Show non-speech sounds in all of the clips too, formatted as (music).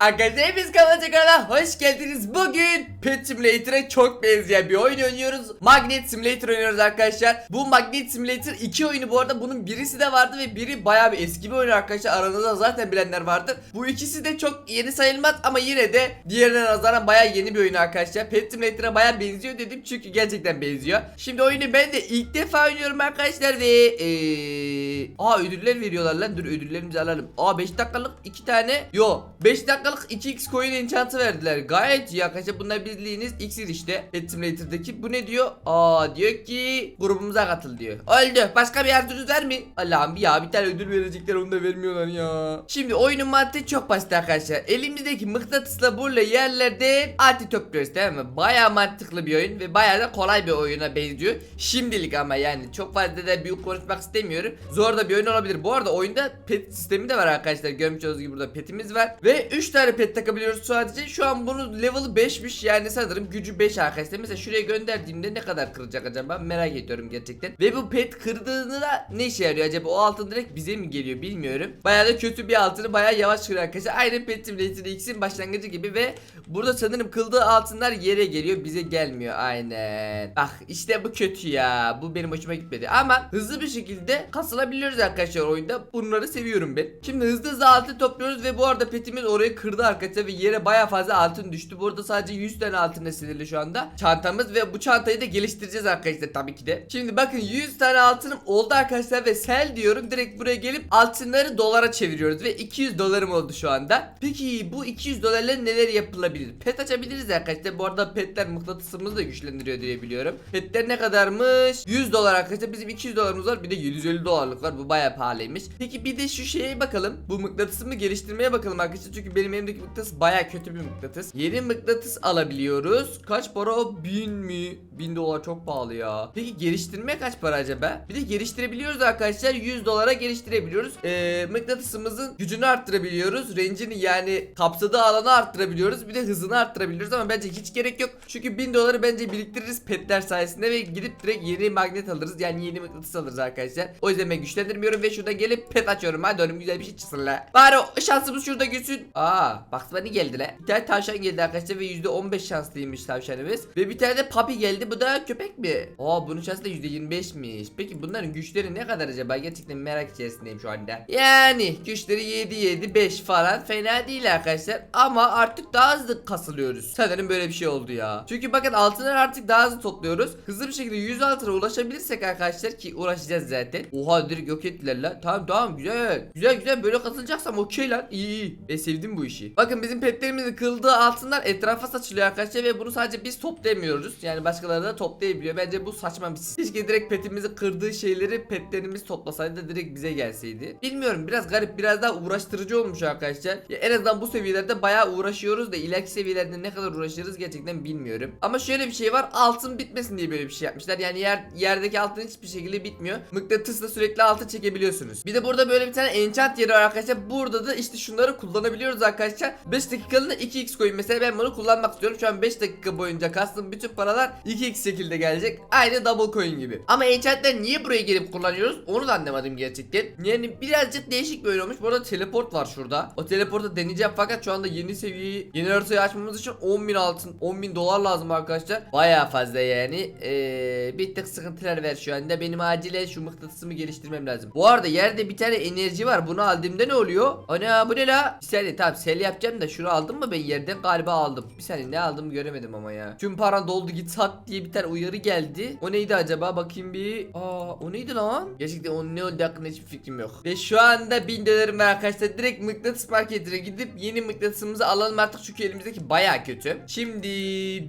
Arkadaşlar hepiniz hoş geldiniz. Bugün Pet Simulator'a çok benzeyen bir oyun oynuyoruz. Magnet Simulator oynuyoruz arkadaşlar. Bu Magnet Simulator 2 oyunu bu arada bunun birisi de vardı ve biri bayağı bir eski bir oyun arkadaşlar. Aranızda zaten bilenler vardır. Bu ikisi de çok yeni sayılmaz ama yine de diğerine nazaran bayağı yeni bir oyun arkadaşlar. Pet Simulator'a bayağı benziyor dedim çünkü gerçekten benziyor. Şimdi oyunu ben de ilk defa oynuyorum arkadaşlar ve eee Aa ödüller veriyorlar lan. Dur ödüllerimizi alalım. Aa 5 dakikalık 2 tane. Yo 5 dakikalık 2x coin enchant'ı verdiler. Gayet iyi arkadaşlar. Bunlar bildiğiniz iksir işte. Pet. Bu ne diyor? Aa diyor ki grubumuza katıl diyor. Öldü. Başka bir yardımcınız var mı? Allah'ım ya bir tane ödül verecekler onu da vermiyorlar ya. Şimdi oyunun mantığı çok basit arkadaşlar. Elimizdeki mıknatısla burla yerlerde anti topluyoruz tamam mı? Baya mantıklı bir oyun ve baya da kolay bir oyuna benziyor. Şimdilik ama yani çok fazla da büyük konuşmak istemiyorum. Zor da bir oyun olabilir. Bu arada oyunda pet sistemi de var arkadaşlar. Görmüş olduğunuz gibi burada petimiz var. Ve 3 tane pet takabiliyoruz sadece. Şu an bunun level'ı 5'miş yani sanırım gücü 5 arkadaşlar. Mesela şuraya gönderdiğimde ne kadar kıracak acaba merak ediyorum gerçekten. Ve bu pet kırdığında da ne işe yarıyor acaba? O altın direkt bize mi geliyor bilmiyorum. Bayağı da kötü bir altını bayağı yavaş kırıyor arkadaşlar. Aynı Pet Simulator X'in başlangıcı gibi ve burada sanırım kıldığı altınlar yere geliyor bize gelmiyor aynen. Bak işte bu kötü ya. Bu benim hoşuma gitmedi. Ama hızlı bir şekilde kasılabiliyoruz arkadaşlar oyunda. Bunları seviyorum ben. Şimdi hızlı hızlı altın topluyoruz ve bu arada petimiz orayı kırdı arkadaşlar ve yere baya fazla altın düştü. Burada sadece 100 tane altın sinirli şu anda. Çantamız ve bu çantayı da geliştireceğiz arkadaşlar tabii ki de. Şimdi bakın 100 tane altınım oldu arkadaşlar ve sel diyorum. Direkt buraya gelip altınları dolara çeviriyoruz ve 200 dolarım oldu şu anda. Peki bu 200 dolarla neler yapılabilir? Pet açabiliriz arkadaşlar. Bu arada petler mıknatısımızı da güçlendiriyor diye biliyorum. Petler ne kadarmış? 100 dolar arkadaşlar. Bizim 200 dolarımız var. Bir de 750 dolarlık var. Bu bayağı pahalıymış. Peki bir de şu şeye bakalım. Bu mıknatısımı geliştirmeye bakalım arkadaşlar. Çünkü benim elimdeki mıknatıs bayağı kötü bir mıknatıs. Yeni mıknatıs alabiliyoruz. Kaç para o? 1000 mi? 1000 dolar çok pahalı ya. Peki geliştirme kaç para acaba? Bir de geliştirebiliyoruz arkadaşlar. 100 dolara geliştirebiliyoruz. Ee, mıknatısımızın gücünü arttırabiliyoruz. Range'ini yani kapsadığı alanı arttırabiliyoruz. Bir de hızını arttırabiliyoruz ama bence hiç gerek yok. Çünkü 1000 doları bence biriktiririz petler sayesinde ve gidip direkt yeni magnet alırız. Yani yeni mıknatıs alırız arkadaşlar. O yüzden ben güçlendirmiyorum ve şurada gelip pet açıyorum. Hadi oğlum güzel bir şey çıksın la. Bari şansımız şurada gülsün. Aa bak bana geldi la. Bir tane tavşan geldi arkadaşlar ve %15 şanslıymış tavşanımız. Ve bir tane de papi geldi. Bu da köpek mi? Aa bunun şansı da %25'miş. Peki bunların güçleri ne kadar acaba? Gerçekten merak içerisindeyim şu anda. Yani güçleri 7 7 5 falan fena değil arkadaşlar. Ama artık daha hızlı kasılıyoruz. Sanırım böyle bir şey oldu ya. Çünkü bakın altınları artık daha hızlı topluyoruz. Hızlı bir şekilde 100 altına ulaşabilirsek arkadaşlar ki uğraşacağız zaten. Oha direkt yok ettiler lan. Tamam tamam güzel. Güzel güzel böyle kasılacaksam okey lan. İyi iyi. Ben sevdim bu işi. Bakın bizim petlerimizin kıldığı altınlar etrafa saçılıyor ve bunu sadece biz toplayamıyoruz. Yani başkaları da toplayabiliyor. Bence bu saçma bir sistem. Keşke direkt petimizi kırdığı şeyleri petlerimiz toplasaydı da direkt bize gelseydi. Bilmiyorum biraz garip biraz daha uğraştırıcı olmuş arkadaşlar. Ya en azından bu seviyelerde bayağı uğraşıyoruz da ileriki seviyelerde ne kadar uğraşırız gerçekten bilmiyorum. Ama şöyle bir şey var altın bitmesin diye böyle bir şey yapmışlar. Yani yer, yerdeki altın hiçbir şekilde bitmiyor. Mıknatısla sürekli altın çekebiliyorsunuz. Bir de burada böyle bir tane enchant yeri var arkadaşlar. Burada da işte şunları kullanabiliyoruz arkadaşlar. 5 dakikalığına 2x koyun. Mesela ben bunu kullanmak istiyorum. Şu an 5 dakika boyunca kastım bütün paralar 2x şekilde gelecek. Aynı double coin gibi. Ama enchantler niye buraya gelip kullanıyoruz? Onu da anlamadım gerçekten. Yani birazcık değişik bir oyun olmuş. Bu arada teleport var şurada. O teleportu deneyeceğim fakat şu anda yeni seviyeyi yeni haritayı açmamız için 10.000 altın 10.000 dolar lazım arkadaşlar. Baya fazla yani. Ee, bir tık sıkıntılar ver şu anda. Benim acilen şu mıknatısımı geliştirmem lazım. Bu arada yerde bir tane enerji var. Bunu aldığımda ne oluyor? Ana bu ne la? Bir saniye tamam sel yapacağım da şunu aldım mı ben yerden galiba aldım. Bir saniye ne aldım göremedim ama ya. Tüm paran doldu git sat diye bir tane uyarı geldi. O neydi acaba? Bakayım bir. Aa o neydi lan? Gerçekten onun ne olduğu hakkında hiçbir fikrim yok. Ve şu anda 1000 dolarım var arkadaşlar. Direkt mıknatıs marketine gidip yeni mıknatısımızı alalım artık çünkü elimizdeki baya kötü. Şimdi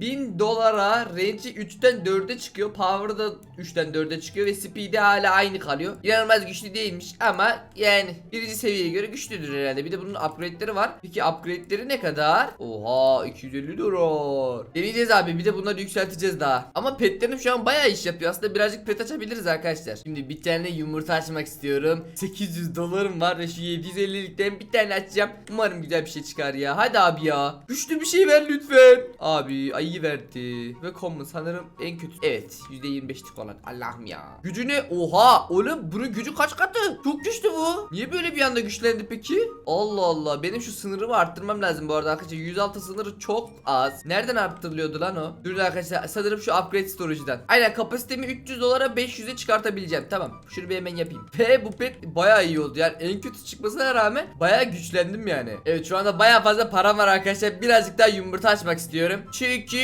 1000 dolara range'i 3'ten 4'e çıkıyor. Power'ı da 3'ten 4'e çıkıyor ve speed'i hala aynı kalıyor. İnanılmaz güçlü değilmiş ama yani birinci seviyeye göre güçlüdür herhalde. Bir de bunun upgrade'leri var. Peki upgrade'leri ne kadar? Oha 250 dolar. Geliyor. Deneyeceğiz abi bir de bunları yükselteceğiz daha. Ama petlerim şu an bayağı iş yapıyor. Aslında birazcık pet açabiliriz arkadaşlar. Şimdi bir tane yumurta açmak istiyorum. 800 dolarım var ve şu 750'likten bir tane açacağım. Umarım güzel bir şey çıkar ya. Hadi abi ya. Güçlü bir şey ver lütfen. Abi ayı verdi. Ve common sanırım en kötü. Evet %25'lik olan. Allah'ım ya. Gücü ne? Oha oğlum bunun gücü kaç katı? Çok güçlü bu. Niye böyle bir anda güçlendi peki? Allah Allah. Benim şu sınırımı arttırmam lazım bu arada arkadaşlar. 106 sınırı çok az. Nereden arttırılıyordu lan o? Dur arkadaşlar sanırım şu upgrade storage'dan. Aynen kapasitemi 300 dolara 500'e çıkartabileceğim. Tamam. Şunu bir hemen yapayım. (laughs) Ve bu pet bayağı iyi oldu. Yani en kötü çıkmasına rağmen bayağı güçlendim yani. Evet şu anda bayağı fazla param var arkadaşlar. Birazcık daha yumurta açmak istiyorum. Çünkü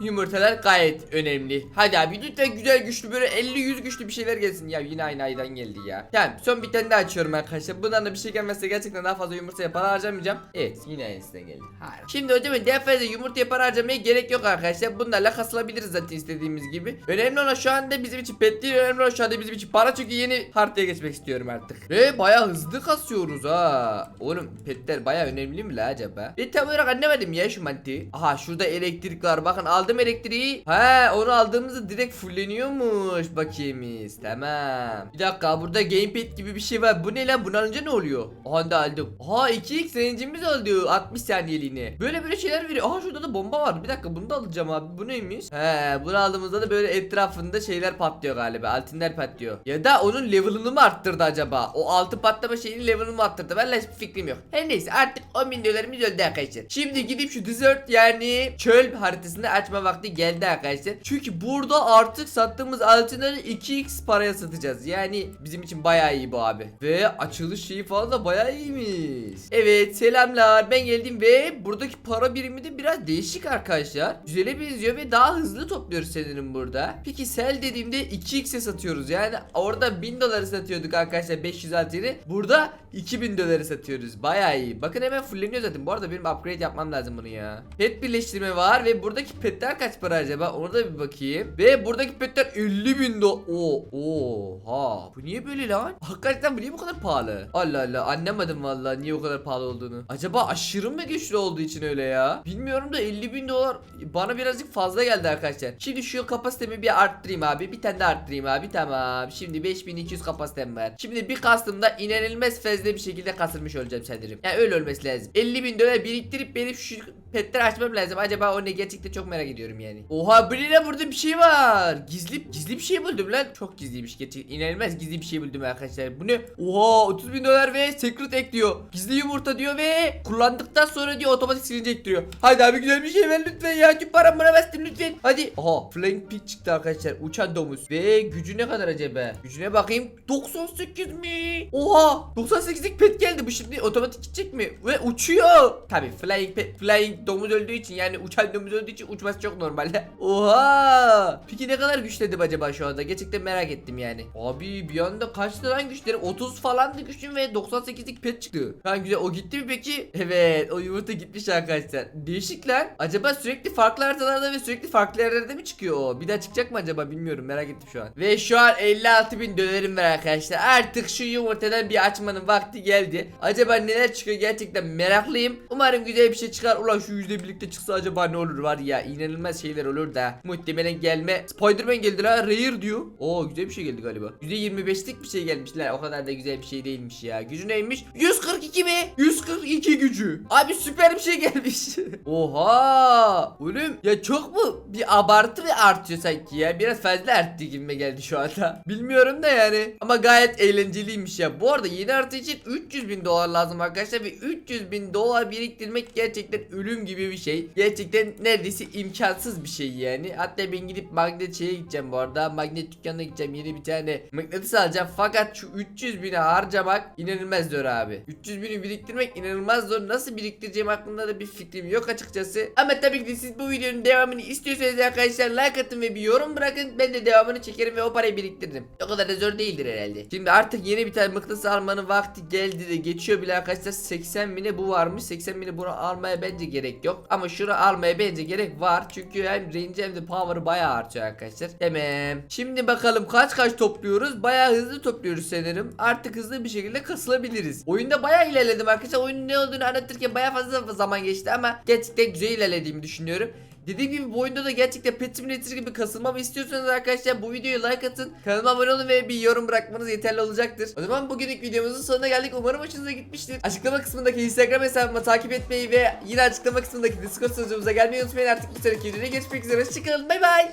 yumurtalar gayet önemli. Hadi abi lütfen güzel güçlü böyle 50-100 güçlü bir şeyler gelsin. Ya yine aynı aydan geldi ya. Tamam son bir tane daha açıyorum arkadaşlar. Bundan da bir şey gelmezse gerçekten daha fazla yumurtaya para harcamayacağım. Evet yine aynısına geldi. Hayır. Şimdi hocam daha fazla yumurtaya para harcamaya gerek yok arkadaşlar. Bunlarla kasılabiliriz zaten istediğimiz gibi. Önemli olan şu anda bizim için pet değil. Önemli olan şu anda bizim için para çünkü yeni haritaya geçmek istiyorum artık. Ve bayağı hızlı kasıyoruz ha. Oğlum petler bayağı önemli mi la acaba? Ben tam olarak anlamadım ya şu mantığı. Aha şurada elektrik var. Bakın aldım elektriği. He onu aldığımızda direkt fulleniyormuş bakiyemiz. Tamam. Bir dakika burada gamepad gibi bir şey var. Bu ne lan? Bunu alınca ne oluyor? Aha da aldım. Aha 2x senencimiz oldu. 60 saniyeliğine. Böyle böyle şeyler veriyor. Aha şurada da bomba var. Bir dakika bunu da alacağım abi. Bu neymiş? He bunu aldığımızda da böyle etrafında şeyler patlıyor galiba. Altınlar patlıyor. Ya da onun level'ını mı arttırdı acaba? O altı patlama şeyinin level'ını mı arttırdı? Vallahi hiçbir fikrim yok. Her neyse artık 10 bin dolarımız öldü arkadaşlar. Şimdi gidip şu desert yani çöl haritasını açma vakti geldi arkadaşlar. Çünkü burada artık sattığımız altınları 2x paraya satacağız. Yani bizim için bayağı iyi bu abi. Ve açılış şeyi falan da bayağı iyiymiş. Evet selamlar ben geldim ve buradaki para birimi de biraz değişik arkadaşlar. Güzele benziyor ve daha hızlı topluyoruz sanırım burada. Peki sel dediğimde 2x'e satıyoruz. Yani orada 1000 doları satıyorduk arkadaşlar 500 altını. Burada 2000 doları satıyoruz. Bayağı iyi. Bakın hemen fulleniyor zaten. Bu arada benim upgrade yapmam lazım bunu ya. Pet birleştirme var ve buradaki petler kaç para acaba? Ona da bir bakayım. Ve buradaki petler 50 bin do... Oo, oha. Bu niye böyle lan? Hakikaten bu niye bu kadar pahalı? Allah Allah anlamadım vallahi niye o kadar pahalı olduğunu. Acaba aşırı mı güçlü olduğu için öyle ya? Bilmiyorum da 50 bin dolar bana birazcık fazla geldi arkadaşlar. Şimdi şu kapasitemi bir arttırayım abi. Bir tane de arttırayım abi. Tamam. Şimdi 5200 kapasitem var. Şimdi bir kastımda inanılmaz fazla bir şekilde kasılmış olacağım sanırım. Yani öyle olması lazım. 50 bin dolar biriktirip benim şu petleri açmam lazım. Acaba o ne gerçekten çok merak ediyorum yani. Oha ne burada bir şey var. Gizli gizli bir şey buldum lan. Çok gizliymiş gerçekten. İnanılmaz gizli bir şey buldum arkadaşlar. Bu ne? Oha 30 bin dolar ve secret ek diyor. Gizli yumurta diyor ve kullandıktan sonra diyor otomatik silinecek diyor. Hadi abi güzel bir şey ver lütfen ya. Tüm paramı bana bastın lütfen. Hadi. Aha flying pig çıktı arkadaşlar. Uçan domuz. Ve gücü ne kadar acaba? Gücüne bakayım. 98 mi? Oha 98'lik pet geldi. Bu şimdi otomatik gidecek mi? Ve uçuyor. Tabi flying pet, flying domuz öldüğü için yani uçan domuz öldüğü için uçması çok normal. (laughs) Oha. Peki ne kadar güçledim acaba şu anda? Gerçekten merak ettim yani. Abi bir anda kaçtı lan güçlerim? 30 falan da güçlüm ve 98'lik pet çıktı. Ha güzel o gitti mi peki? Evet o yumurta gitmiş arkadaşlar. Değişik lan. Acaba sürekli farklı haritalarda ve sürekli farklı yerlerde mi çıkıyor o? Bir daha çıkacak mı acaba bilmiyorum merak ettim şu an. Ve şu an 56 bin dolarım var arkadaşlar. Artık şu yumurtadan bir açmanın vakti geldi. Acaba neler çıkıyor gerçekten meraklıyım. Umarım güzel bir şey çıkar. Ulan şu yüzde birlikte çıksa acaba ne olur var ya. inanılmaz şeyler olur da. Muhtemelen gelme. Spiderman geldi la. Rare diyor. Oo güzel bir şey geldi galiba. %25'lik bir şey gelmişler. O kadar da güzel bir şey değilmiş ya. Gücü neymiş? 142 mi? 142 gücü. Abi süper bir şey gelmiş. (laughs) Oha. Oğlum ya çok mu bir abartı ve artıyor sanki ya. Biraz fazla arttı gibime geldi şu anda. Bilmiyorum da yani. Ama gayet eğlenceliymiş ya. Bu arada yeni artı için 300 bin dolar lazım arkadaşlar. Ve 300 bin dolar biriktirmek gerçekten ölüm gibi bir şey. Gerçekten neredeyse imkansız bir şey yani. Hatta ben gidip magnet şeye gideceğim bu arada. Magnet dükkanına gideceğim. Yeni bir tane mıknatıs alacağım. Fakat şu 300 bini harcamak inanılmaz zor abi. 300 bini biriktirmek inanılmaz zor. Nasıl biriktireceğim hakkında da bir fikrim yok açıkçası. Ama tabii ki de siz bu videonun devamını istiyorsanız arkadaşlar like atın ve bir yorum bırakın. Ben de devamını çekerim ve o parayı biriktiririm. O kadar da zor değildir herhalde. Şimdi artık yeni bir tane mıknatıs almanın vakti geldi de geçiyor bile arkadaşlar. 80 bine bu varmış. 80 bine bunu almaya bence gerek yok. Ama şunu almaya bence gerek var. Çünkü hem range hem de power'ı bayağı artıyor arkadaşlar. Tamam. Şimdi bakalım kaç kaç topluyoruz. Bayağı hızlı topluyoruz sanırım. Artık hızlı bir şekilde kasılabiliriz. Oyunda bayağı ilerledim arkadaşlar. Oyunun ne olduğunu anlatırken bayağı fazla zaman geçti ama gerçekten güzel ilerlediğimi düşünüyorum. Dediğim gibi bu oyunda da gerçekten Pet Simulator gibi kasılmamı istiyorsanız arkadaşlar bu videoyu like atın. Kanalıma abone olun ve bir yorum bırakmanız yeterli olacaktır. O zaman bugünlük videomuzun sonuna geldik. Umarım hoşunuza gitmiştir. Açıklama kısmındaki Instagram hesabımı takip etmeyi ve yine açıklama kısmındaki Discord sunucumuza gelmeyi unutmayın. Artık bir sonraki videoda görüşmek üzere. Hoşçakalın. Bay bay.